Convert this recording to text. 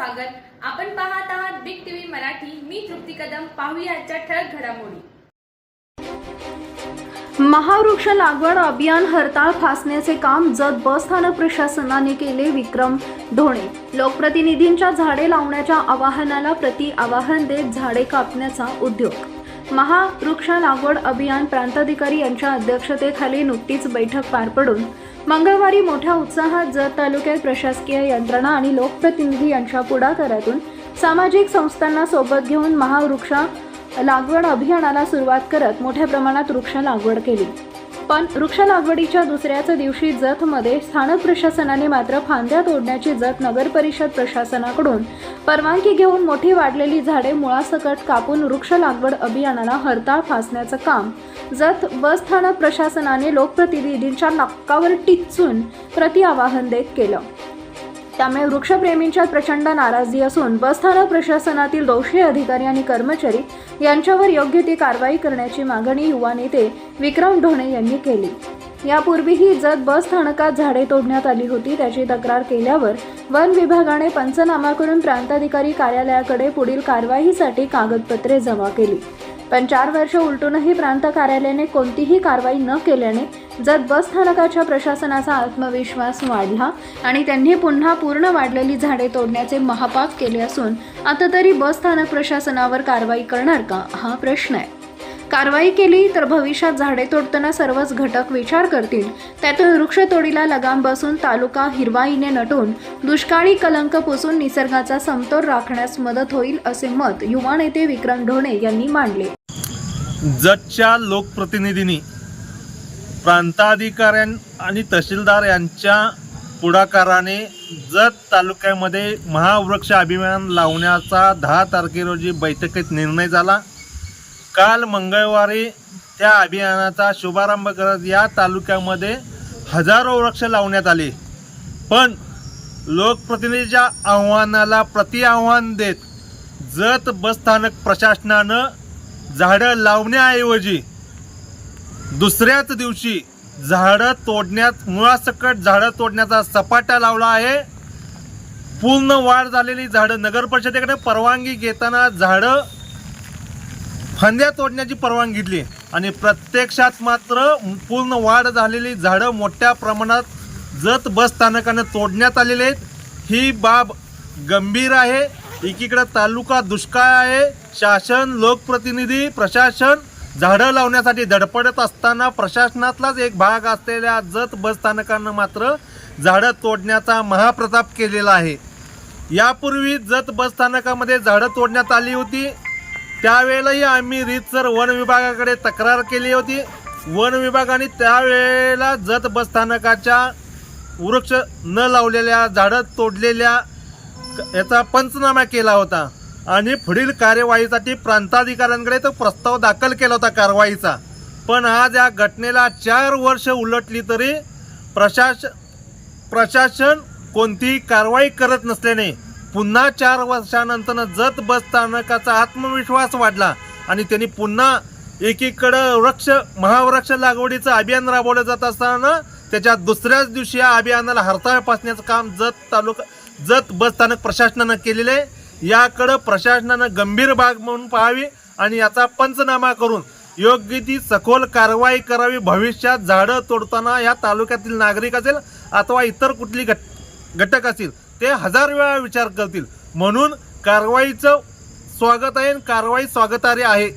स्वागत. आपण पाहत आहात बिग टीव्ही मराठी. मी तृप्ती कदम. पाहूया आजच्या ठळक घडामोडी. महावृक्ष लागवड अभियान हरताळ फासण्याचे काम जत बस स्थानक प्रशासनाने केले विक्रम ढोणे लोकप्रतिनिधींच्या झाडे लावण्याच्या आवाहनाला प्रति आवाहन देत झाडे कापण्याचा उद्योग. महावृक्ष लागवड अभियान प्रांताधिकारी यांच्या अध्यक्षतेखाली नुकतीच बैठक पार पडून मंगळवारी मोठ्या उत्साहात जत तालुक्यात प्रशासकीय यंत्रणा आणि लोकप्रतिनिधी यांच्या पुढाकारातून सामाजिक संस्थांना सोबत घेऊन महावृक्ष लागवड अभियानाला सुरुवात करत मोठ्या प्रमाणात वृक्ष लागवड केली. पण वृक्ष लागवडीच्या दुसऱ्याच दिवशी जतमध्ये स्थानक प्रशासनाने मात्र फांद्या तोडण्याची जत नगर परिषद प्रशासनाकडून परवानगी घेऊन मोठी वाढलेली झाडे मुळासकट कापून वृक्ष लागवड अभियानाला हरताळ फासण्याचं काम. जत बस स्थानक प्रशासनाने लोकप्रतिनिधींच्या नाकावर टिचून प्रति आवाहन देत केलं. त्यामुळे वृक्षप्रेमींच्यात प्रचंड नाराजी असून बसस्थानक प्रशासनातील दोषी अधिकारी आणि कर्मचारी यांच्यावर योग्य ती कारवाई करण्याची मागणी युवा नेते विक्रम ढोणे यांनी केली. यापूर्वीही जत बस स्थानकात झाडे तोडण्यात आली होती. त्याची तक्रार केल्यावर वन विभागाने पंचनामा करून प्रांताधिकारी कार्यालयाकडे पुढील कारवाईसाठी कागदपत्रे जमा केली. पण चार वर्ष उलटूनही प्रांत कार्यालयाने कोणतीही कारवाई न केल्याने जत बस स्थानकाच्या प्रशासनाचा आत्मविश्वास वाढला आणि त्यांनी पुन्हा पूर्ण वाढलेली झाडे तोडण्याचे महापाप केले असून आता तरी बस स्थानक प्रशासनावर कारवाई करणार का? हा प्रश्न आहे. कारवाई केली तर भविष्यात झाडे तोडताना सर्वच घटक विचार करतील. त्यातून वृक्षतोडीला लगाम बसून तालुका हिरवाईने नटून दुष्काळी कलंक पुसून निसर्गाचा समतोल राखण्यास मदत होईल असे मत युवा नेते विक्रम ढोणे यांनी मांडले. जतच्या लोकप्रतिनिधींनी प्रांताधिकाऱ्यां आणि तहसीलदार यांच्या पुढाकाराने जत तालुक्यामध्ये महावृक्ष अभियान लावण्याचा दहा तारखे रोजी बैठकीत निर्णय झाला. काल मंगळवारी त्या अभियानाचा शुभारंभ करत या तालुक्यामध्ये हजारो वृक्ष लावण्यात आले. पण लोकप्रतिनिधीच्या आव्हानाला प्रति आव्हान देत जत बसस्थानक प्रशासनानं झाडं लावण्याऐवजी दुसऱ्याच दिवशी झाडं तोडण्यात मुळासकट झाडं तोडण्याचा सपाटा लावला आहे. पूर्ण वाढ झालेली झाडं नगर परिषदेकडे परवानगी घेताना झाडं फांद्या तोडण्याची परवानगी घेतली. आणि प्रत्यक्षात मात्र पूर्ण वाढ झालेली झाडं मोठ्या प्रमाणात जत बस स्थानकाने तोडण्यात आलेले आहेत. ही बाब गंभीर आहे. एकीकडे तालुका दुष्काळ आहे. शासन लोकप्रतिनिधी प्रशासन झाडं लावण्यासाठी धडपडत असताना प्रशासनातलाच एक भाग असलेल्या जत बस स्थानकानं मात्र झाडं तोडण्याचा महाप्रताप केलेला आहे. यापूर्वी जत बस स्थानकामध्ये झाडं तोडण्यात आली होती. त्यावेळेलाही आम्ही रीतसर वन विभागाकडे तक्रार केली होती. वन विभागाने त्यावेळेला जत बसस्थानकाच्या वृक्ष न लावलेल्या झाडं तोडलेल्या याचा पंचनामा केला होता. आणि पुढील कार्यवाहीसाठी प्रांताधिकाऱ्यांकडे तो प्रस्ताव दाखल केला होता कारवाईचा. पण आज या घटनेला चार वर्ष उलटली तरी प्रशास प्रशासन कोणतीही कारवाई करत नसल्याने पुन्हा चार वर्षानंतर जत बस स्थानकाचा आत्मविश्वास वाढला आणि त्यांनी पुन्हा एकीकडं वृक्ष महावृक्ष लागवडीचं अभियान राबवलं जात असताना त्याच्या दुसऱ्याच दिवशी या अभियानाला हरताळ पासण्याचं काम जत तालुका जत बस स्थानक प्रशासनानं केलेलं आहे. याकडं प्रशासनानं गंभीर बाग म्हणून पाहावी आणि याचा पंचनामा करून योग्य ती सखोल कारवाई करावी. भविष्यात झाडं तोडताना या तालुक्यातील नागरिक असेल अथवा इतर कुठली घट घटक असतील ते हजार वेळा विचार करतील. म्हणून कारवाईचं स्वागत आहे आणि कारवाई स्वागतार्ह आहे.